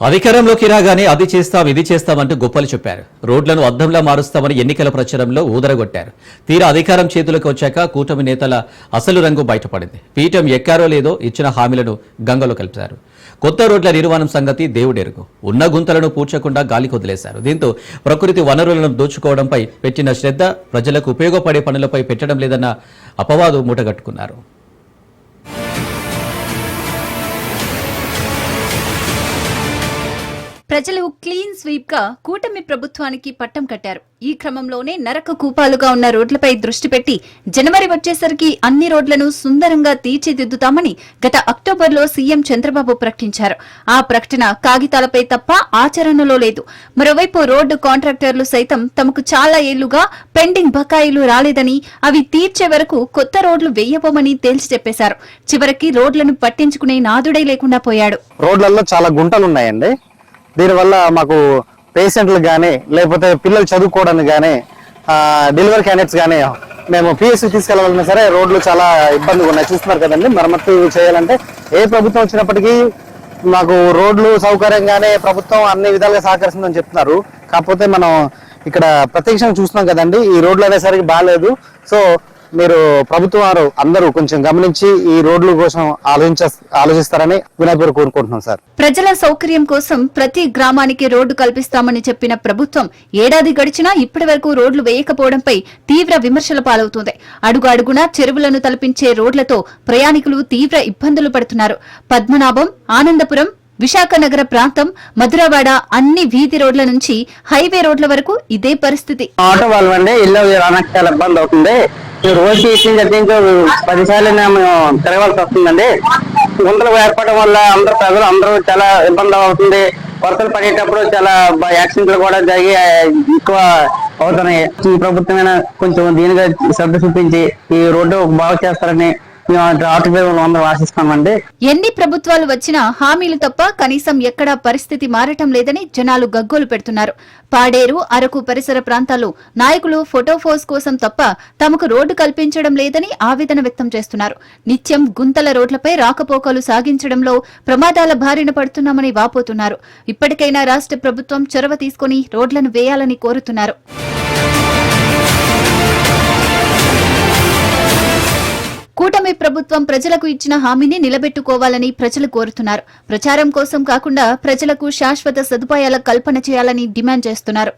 అధికారంలోకి రాగానే అది చేస్తాం ఇది చేస్తామంటూ గొప్పలు చెప్పారు. రోడ్లను అద్దంలా మారుస్తామని ఎన్నికల ప్రచారంలో ఊదరగొట్టారు. తీరా అధికారం చేతులకు వచ్చాక కూటమి నేతల అసలు రంగు బయటపడింది. పీఠం ఎక్కారో లేదో ఇచ్చిన హామీలను గంగలో కలిపారు. కొత్త రోడ్ల నిర్మాణం సంగతి దేవుడెరుగు. ఉన్న గుంతలను పూడ్చకుండా గాలికి వదిలేశారు దీంతో ప్రకృతి వనరులను దోచుకోవడంపై పెట్టిన శ్రద్ధ ప్రజలకు ఉపయోగపడే పనులపై పెట్టడం లేదన్న అపవాదు మూటగట్టుకున్నారు. ప్రజలు క్లీన్ స్వీప్గా కూటమి ప్రభుత్వానికి పట్టం కట్టారు. ఈ క్రమంలోనే నరక కూపాలుగా ఉన్న రోడ్లపై దృష్టి పెట్టి జనవరి వచ్చేసరికి అన్ని రోడ్లను సుందరంగా తీర్చిదిద్దుతామని గత అక్టోబర్లో సీఎం చంద్రబాబు ప్రకటించారు. ఆ ప్రకటన కాగితాలపై తప్ప ఆచరణలో లేదు. మరోవైపు రోడ్డు కాంట్రాక్టర్లు సైతం తమకు చాలా ఏళ్ళుగా పెండింగ్ బకాయిలు రాలేదని అవి తీర్చే వరకు కొత్త రోడ్లు వేయబోమని తేల్చి చెప్పేశారు. చివరికి రోడ్లను పట్టించుకునే నాదుడే లేకుండా పోయాడు. రోడ్లలో చాలా గుంటలున్నాయండి. దీనివల్ల మాకు పేషెంట్లు కానీ లేకపోతే పిల్లలు చదువుకోవడానికి కానీ డెలివరీ క్యాండిడేట్స్ కానీ మేము పిఎస్సి తీసుకెళ్ళాలన్నా సరే రోడ్లు చాలా ఇబ్బందిగా ఉన్నాయి. చూస్తున్నారు కదండి మరమ్మతు చేయాలంటే ఏ ప్రభుత్వం వచ్చినప్పటికీ మాకు రోడ్లు సౌకర్యంగానే ప్రభుత్వం అన్ని విధాలుగా సహకరిస్తుందని చెప్తున్నారు. కాకపోతే మనం ఇక్కడ ప్రత్యక్షంగా చూస్తున్నాం కదండి ఈ రోడ్లు అనేసరికి బాగాలేదు. సో మీరు ప్రభుత్వం వారు అందరూ కొంచెం గమనించి ఈ రోడ్ల కోసం ఆలోచించ ఆలోచిస్తారని వినాయకుడు కోరుకుంటున్నాం సార్. ప్రజల సౌకర్యం కోసం ప్రతి గ్రామానికి రోడ్డు కల్పిస్తామని చెప్పిన ప్రభుత్వం ఏడాది గడిచినా ఇప్పటి వరకు రోడ్లు వేయకపోవడంపై తీవ్ర విమర్శల పాలవుతోంది. అడుగు అడుగున చెరువులను తలపించే రోడ్లతో ప్రయాణికులు తీవ్ర ఇబ్బందులు పడుతున్నారు. పద్మనాభం ఆనందపురం విశాఖ నగర ప్రాంతం మధురవాడ అన్ని వీధి రోడ్ల నుంచి హైవే రోడ్ల వరకు ఇదే పరిస్థితి. ఆటో వాళ్ళు అండి ఇల్లు రావడానికి చాలా ఇబ్బంది అవుతుంది. ఈ రోజుకి ఇచ్చిన పదిసార్లు మేము తిరగవలసి వస్తుందండి. గుంతలు ఏర్పడడం వల్ల అందరూ ప్రజలు అందరూ చాలా ఇబ్బంది అవుతుంది. వరసలు పడేటప్పుడు చాలా యాక్సిడెంట్లు కూడా జరిగి ఎక్కువ అవుతున్నాయి. ప్రభుత్వమైన కొంచెం దీనిగా శ్రద్ధ చూపించి ఈ రోడ్డు బాగు చేస్తారని ఎన్ని ప్రభుత్వాలు వచ్చినా హామీలు తప్ప కనీసం ఎక్కడా పరిస్థితి మారటం లేదని జనాలు గగ్గోలు పెడుతున్నారు. పాడేరు అరకు పరిసర ప్రాంతాల్లో నాయకులు ఫోటోఫోస్ కోసం తప్ప తమకు రోడ్డు కల్పించడం లేదని ఆవేదన వ్యక్తం చేస్తున్నారు. నిత్యం గుంతల రోడ్లపై రాకపోకలు సాగించడంలో ప్రమాదాల బారిన పడుతున్నామని వాపోతున్నారు. ఇప్పటికైనా రాష్ట్ర ప్రభుత్వం చొరవ తీసుకుని రోడ్లను వేయాలని కోరుతున్నారు. కూటమి ప్రభుత్వం ప్రజలకు ఇచ్చిన హామీని నిలబెట్టుకోవాలని ప్రజలు కోరుతున్నారు. ప్రచారం కోసం కాకుండా ప్రజలకు శాశ్వత సదుపాయాల కల్పన చేయాలని డిమాండ్ చేస్తున్నారు.